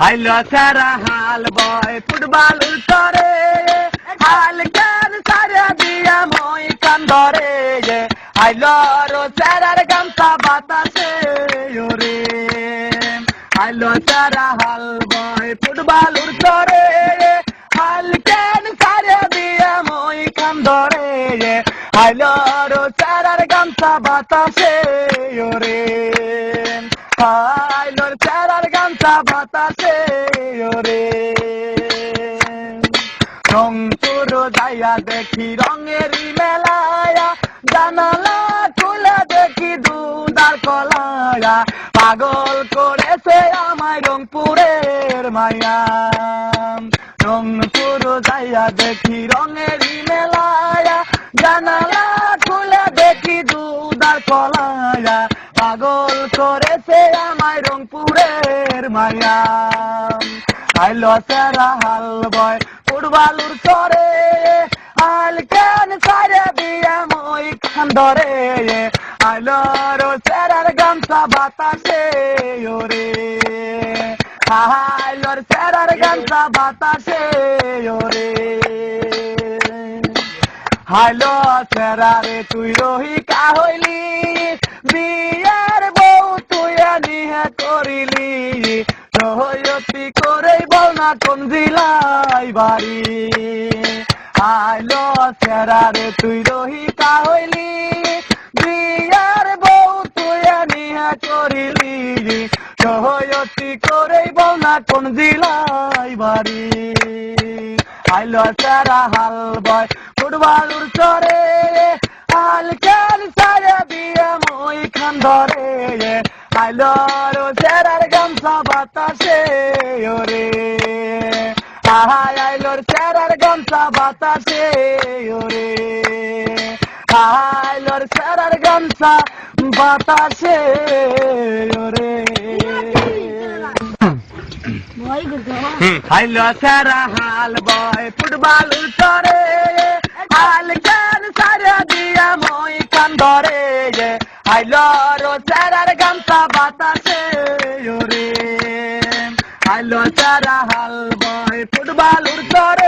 হাইলো সারা হাল, বয় ফুটবল উত্তরে। হাল গান সারা দিয়া মই কান্দরে? হাইলো রো সারার গামছা বাতাসে, ওরে। হাইলো সারা হাল, বয় ফুটবল উত্তরে। হাল গান সারা দিয়া মই কান্দরে? হাইলো রো সারার গামছা বাতাসে, ওরে। হাইলোর চারার গামছা বাতাসে, ওরে। রংপুর যাইয়া দেখি রঙেরই মেলায়া, জানালা খুলে দেখি দুদার কলায়া। পাগল করেছে আমায় রংপুরের মায়া। রংপুর যাইয়া দেখি মেলায়া, জানালা খুলে দেখি দুদার কলায়া। পাগল করেছে আমায় রংপুরের মায়া আইলো সেরা হাল বয় ফুটবালুর সরে আল কেন সারে দিয়ে মই খান ধরে। আইলো গামছা বাতাসে ওরে। আইলোর সেরার গামছা বাতাসে ওরে। হাইলো সেরারে তুই রহিকা হইলি। বিয়ার রহয়তি করে বল না কোন জিলাই বাড়ি হাইলো সেরারে তুই রহিকা হইলি। বিয়ার বউ তুই নিহে করিলি। রহয়তি করে বল না কোন জিলাই বাড়ি। আইলো সারা হাল বয়, ফুটবলুর চরে। হাল খেল সারা দিয়ে মই খান ধরে। আইলো রো বাতাসে ওরে। আহাই আইলোর সেরার গামছা বাতাসে ওরে। আইলোর সেরার গামছা বাতাসে ওরে। হাইলো সারা হাল বয় ফুটবল উত্তরে হাল গান lurtar.